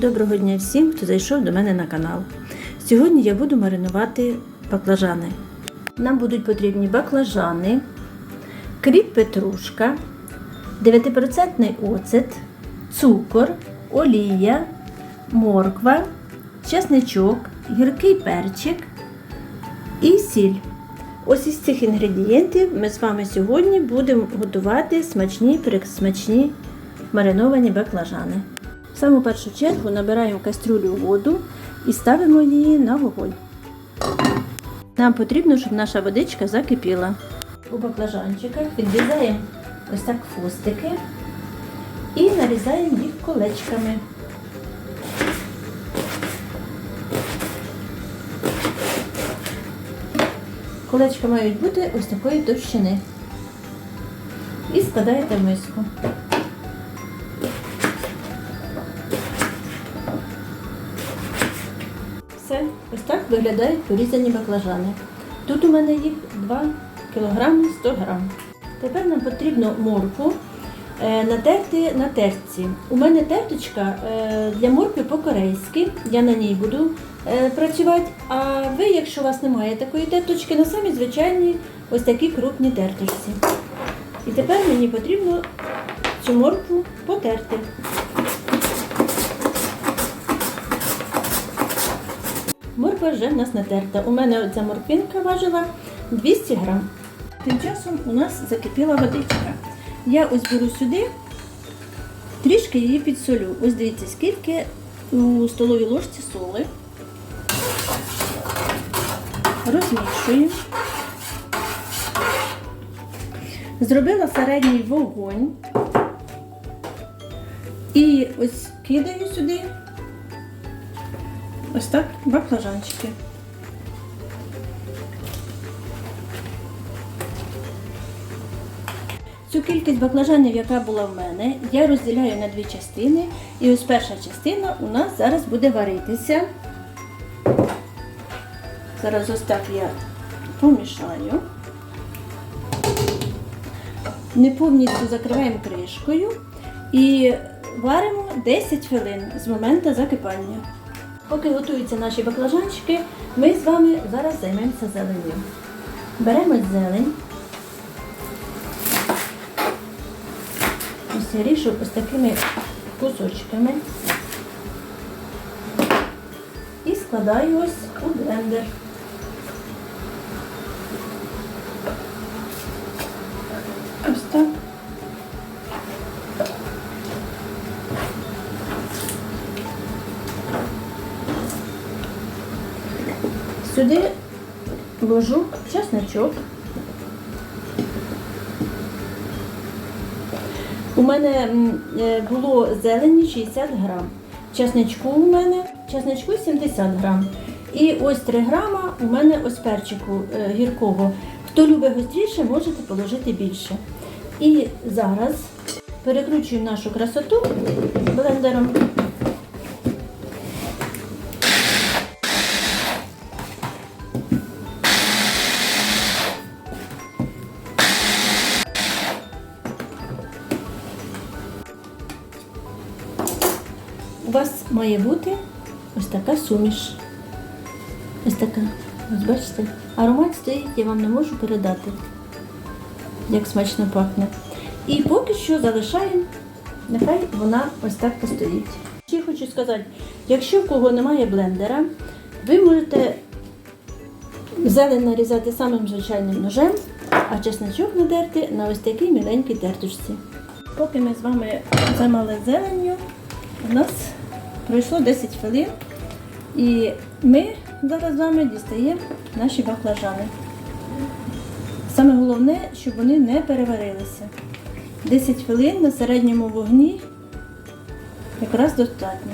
Доброго дня всім, хто зайшов до мене на канал. Сьогодні я буду маринувати баклажани. Нам будуть потрібні баклажани, кріп петрушка, 9% оцет, цукор, олія, морква, чесничок, гіркий перчик і сіль. Ось із цих інгредієнтів ми з вами сьогодні будемо готувати смачні присмачні мариновані баклажани. В саму першу чергу набираємо в кастрюлю воду і ставимо її на вогонь. Нам потрібно, щоб наша водичка закипіла. У баклажанчиках відрізаємо ось так хвостики і нарізаємо їх колечками. Колечка мають бути ось такої товщини. І складаєте в миску. Все, ось так виглядають порізані баклажани. Тут у мене їх 2 кг 100 г. Тепер нам потрібно моркву е, натерти на тертці. У мене терточка е, для моркви по-корейськи, я на ній буду е, працювати. А ви, якщо у вас немає такої терточки, на самі звичайні ось такі крупні терточці. І тепер мені потрібно цю моркву потерти. Морква вже в нас натерта. У мене ця морквинка важила 200 грам. Тим часом у нас закипіла водичка. Я ось беру сюди, трішки її підсолю. Ось дивіться, скільки у столовій ложці соли. Розмішую. Зробила середній вогонь. І ось кидаю сюди Ось так баклажанчики. Цю кількість баклажанів, яка була в мене, я розділяю на дві частини. І ось перша частина у нас зараз буде варитися. Зараз ось так я помішаю. Не повністю закриваємо кришкою і варимо 10 хвилин з моменту закипання. Поки готуються наші баклажанчики, ми з вами зараз займемося зеленню. Беремо зелень. Ось я рішу ось такими кусочками і складаю ось у блендер. Сюди ложу чесночок. У мене е, було зелені 60 грам. Чесничку у мене чесничку 70 грам. І ось 3 грама у мене ось перчику е, гіркого. Хто любить гостріше, можете положити більше. І зараз перекручую нашу красоту блендером. Вас має бути ось така суміш. Ось така. Ось бачите? Аромат стоїть, я вам не можу передати, як смачно пахне. І поки що залишаємо, нехай вона ось так постоїть. Ще хочу сказати, якщо в кого немає блендера, ви можете зелень нарізати самим звичайним ножем, а чесночок надерти на ось такій міленькій тертушці. Поки ми з вами займали зеленню, у нас пройшло 10 хвилин, і ми зараз з вами дістаємо наші баклажани. Саме головне, щоб вони не переварилися. 10 хвилин на середньому вогні якраз достатньо.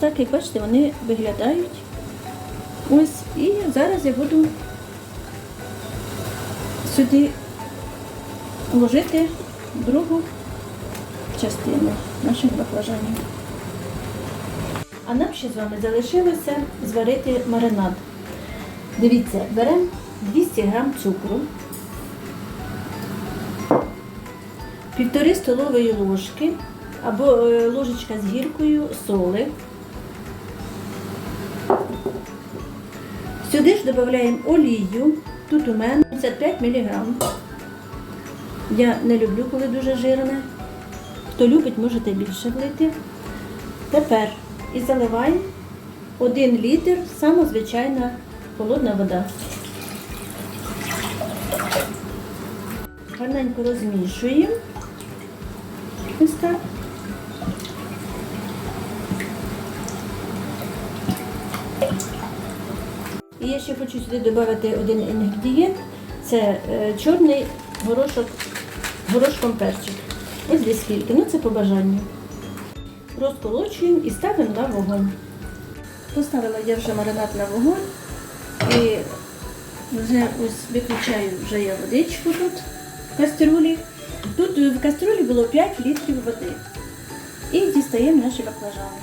Так, як бачите, вони виглядають. Ось, і зараз я буду сюди вложити другу частину наших баклажанів. А нам ще з вами залишилося зварити маринад. Дивіться, беремо 200 г цукру, півтори столової ложки або е, ложечка з гіркою соли. Сюди ж додаємо олію. Тут у мене 55 мг. Я не люблю, коли дуже жирне. Хто любить, можете більше влити. Тепер і заливаємо 1 літр, сама звичайна холодна вода. Гарненько розмішуємо. Ось так. І я ще хочу сюди додати один інгредієнт. Це е, чорний горошок, горошком перчик. Ось десь скільки. Ну це по бажанню. Розколочуємо і ставимо на вогонь. Поставила я вже маринад на вогонь і вже ось виключаю вже я водичку тут в кастрюлі. Тут в кастрюлі було 5 літрів води. І дістаємо наші баклажани.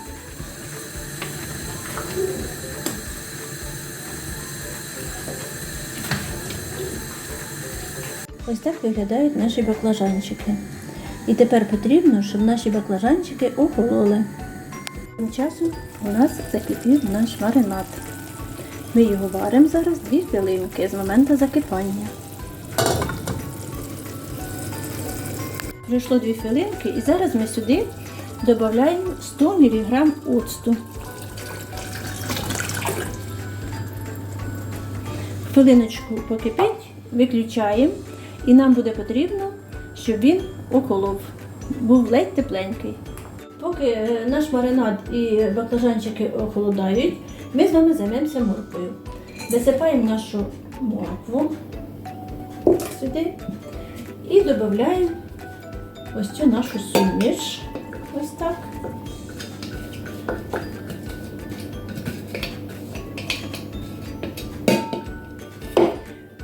Ось так виглядають наші баклажанчики. І тепер потрібно, щоб наші баклажанчики охололи. Тим часом у нас закипів наш маринад. Ми його варимо зараз 2 хвилинки з моменту закипання. Пройшло 2 хвилинки і зараз ми сюди додаємо 100 мг оцту. Хвилиночку покипить, виключаємо і нам буде потрібно, щоб він охолов, був ледь тепленький. Поки е, наш маринад і баклажанчики охолодають, ми з вами займемося морквою. Висипаємо нашу моркву сюди і додаємо ось цю нашу суміш. Ось так.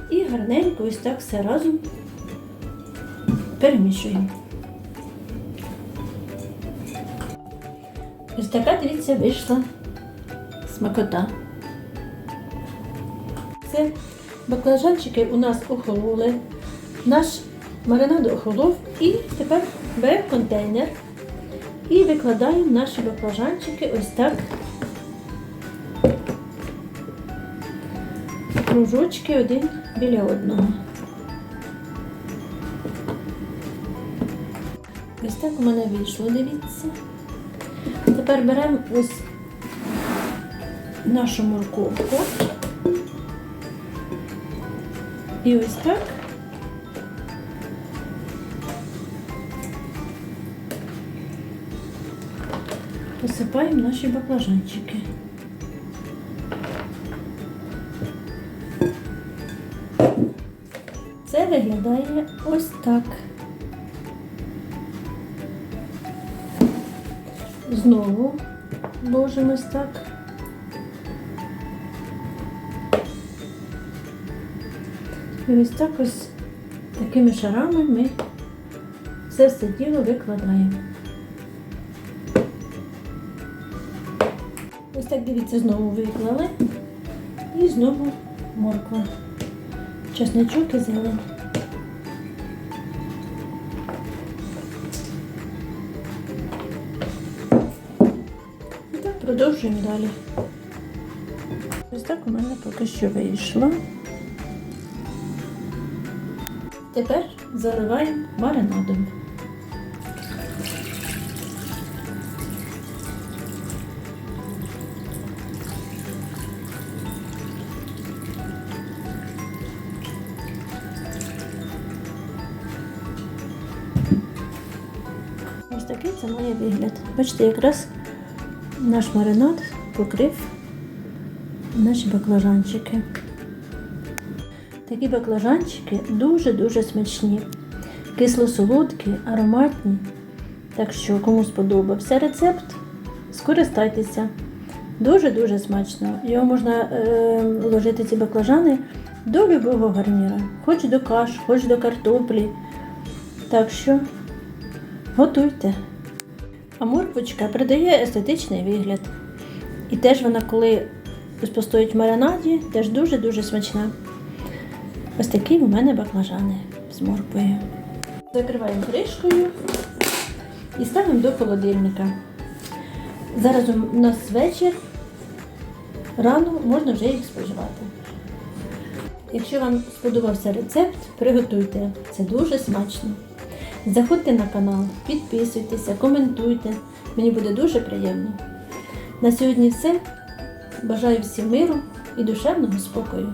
І гарненько ось так все разом перемішуємо. Ось така, дивіться, вийшла смакота. Це баклажанчики у нас охололи. Наш маринад охолов і тепер беремо контейнер і викладаємо наші баклажанчики ось так. Кружочки один біля одного. Ось так у мене вийшло, дивіться. Тепер беремо ось нашу морковку. І ось так. Посипаємо наші баклажанчики. Це виглядає ось так. Знову ложимо ось так. І ось так ось такими шарами ми це все діло викладаємо. Ось так дивіться, знову виклали. І знову морква. Чесничок і зелень. Продовжуємо далі. Ось так у мене поки що вийшло. Тепер заливаємо маринадом. Ось такий це має вигляд. Бачите, якраз наш маринад покрив наші баклажанчики. Такі баклажанчики дуже-дуже смачні, кисло-солодкі, ароматні. Так що, кому сподобався рецепт, скористайтеся. Дуже-дуже смачно. Його можна е, ложити ці баклажани до любого гарніра, хоч до каш, хоч до картоплі. Так що готуйте. А морквочка придає естетичний вигляд. І теж вона, коли постоїть в маринаді, теж дуже-дуже смачна. Ось такі у мене баклажани з морквою. Закриваємо кришкою і ставимо до холодильника. Зараз у нас вечір, рано можна вже їх споживати. Якщо вам сподобався рецепт, приготуйте. Це дуже смачно. Заходьте на канал, підписуйтеся, коментуйте. Мені буде дуже приємно. На сьогодні все. Бажаю всім миру і душевного спокою.